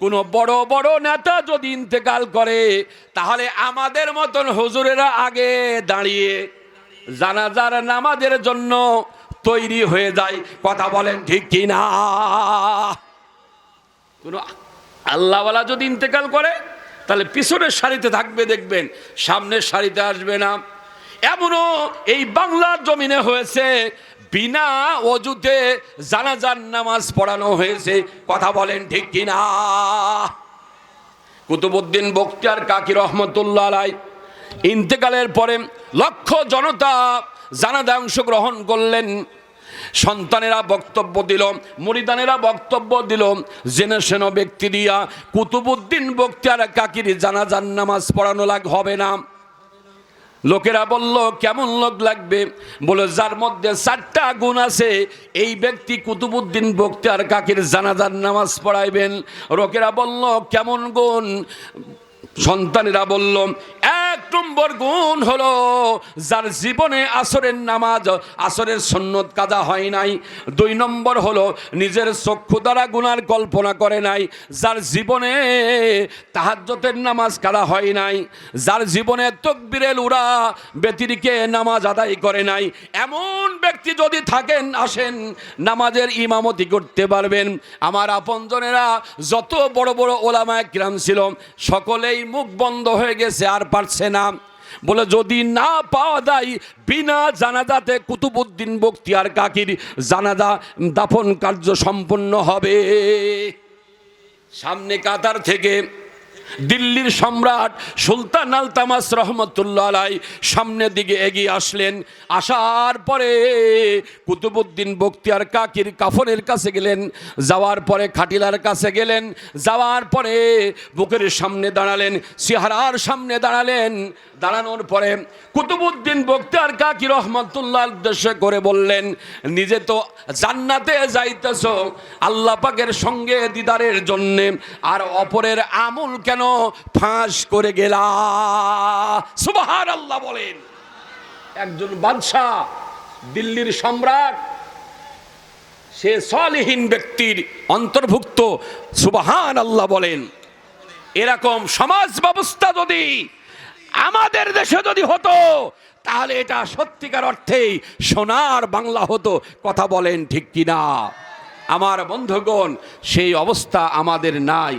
কোনো বড় বড় নেতা যদি ইন্তেকাল করে, তাহলে আমাদের মতন হুজুরেরা আগে দাঁড়িয়ে জানাজার নামাজের জন্য তৈরি হয়ে যায়। কথা বলেন ঠিক কি না কোনো আল্লাহওয়ালা যদি ইন্তেকাল করে, তাহলে পিছনের সারিতে থাকবে, দেখবেন সামনের সারিতে আসবে না। এমনও এই বাংলার জমিনে হয়েছে বিনা অজুতে জানাজার নামাজ পড়ানো হয়েছে। কথা বলেন ঠিক কিনা? কুতুবুদ্দিন বক্তিয়ার কাকি রহমতুল্লাহ আলাই ইন্তেকালের পরে লক্ষ জনতা জানাদা অংশগ্রহণ করলেন। সন্তানেরা বক্তব্য দিল, মরিদানেরা বক্তব্য দিল, জেনে সেন ব্যক্তি দিয়া কুতুবুদ্দিন বক্তিয়ার কাকির জানাজার নামাজ পড়ানো লাগ হবে না। লোকেরা বলল, কেমন লোক লাগবে? বলে, যার মধ্যে চারটা গুণ আছে, এই ব্যক্তি কুতুবুদ্দিন বক্তিয়ার কাকির জানাজার নামাজ পড়াইবেন। লোকেরা বলল, কেমন গুণ? সন্তানেরা বলল নম্বর গুণ হলো, যার জীবনে আসরের নামাজ, আসরের সন্ন্যত কাজা হয় নাই। দুই নম্বর হলো, নিজের চক্ষু দ্বারা গুনার কল্পনা করে নাই। যার জীবনে তাহাজ্জতের নামাজ কাদা হয় নাই। যার জীবনে তকবিরেল উড়া ব্যতিরিকে নামাজ আদায় করে নাই। এমন ব্যক্তি যদি থাকেন, আসেন, নামাজের ইমামতি করতে পারবেন। আমার আপনজনেরা যত বড় বড় ওলামায় কিরাম ছিল, সকলেই মুখ বন্ধ হয়ে গেছে, আর পারছে না। বলে, যদি না পাওয়া যায়, বিনা জানাজাতে কুতুবুদ্দিন বক্তিয়ার কাকির জানাজা দাফন কার্য সম্পন্ন হবে। সামনে কাতার থেকে দিল্লির সম্রাট সুলতান আল তামাস রহমতুল্লাহ আলাই সামনের দিকে এগিয়ে আসলেন। আসার পরে কুতুবুদ্দিন বক্তিয়ার কাকির কাফনের কাছে গেলেন, যাওয়ার পরে খাটিলার কাছে গেলেন, যাওয়ার পরে বুকের সামনে দাঁড়ালেন সিহারার সামনে দাঁড়ালেন। দাঁড়ানোর পরে কুতুবুদ্দিন বক্তিয়ার কাকি রহমতুল্লাহ উদ্দেশ্যে করে বললেন, নিজে তো জান্নাতে যাইতেছ, আল্লাহ পাকের সঙ্গে দিদারের জন্যে, আর অপরের আমল কেন ফাঁস করে গেলা? আল্লাহ বলেন। একজন বাদশাহ, দিল্লির সম্রাট, সে সলিহীন ব্যক্তির অন্তর্ভুক্ত সুবাহান আল্লাহ বলেন। এরকম সমাজ ব্যবস্থা যদি আমাদের দেশে যদি হতো, তাহলে এটা সত্যিকার অর্থেই সোনার বাংলা হতো। কথা বলেন ঠিক কিনা? আমার বন্ধুগণ, সেই অবস্থা আমাদের নাই।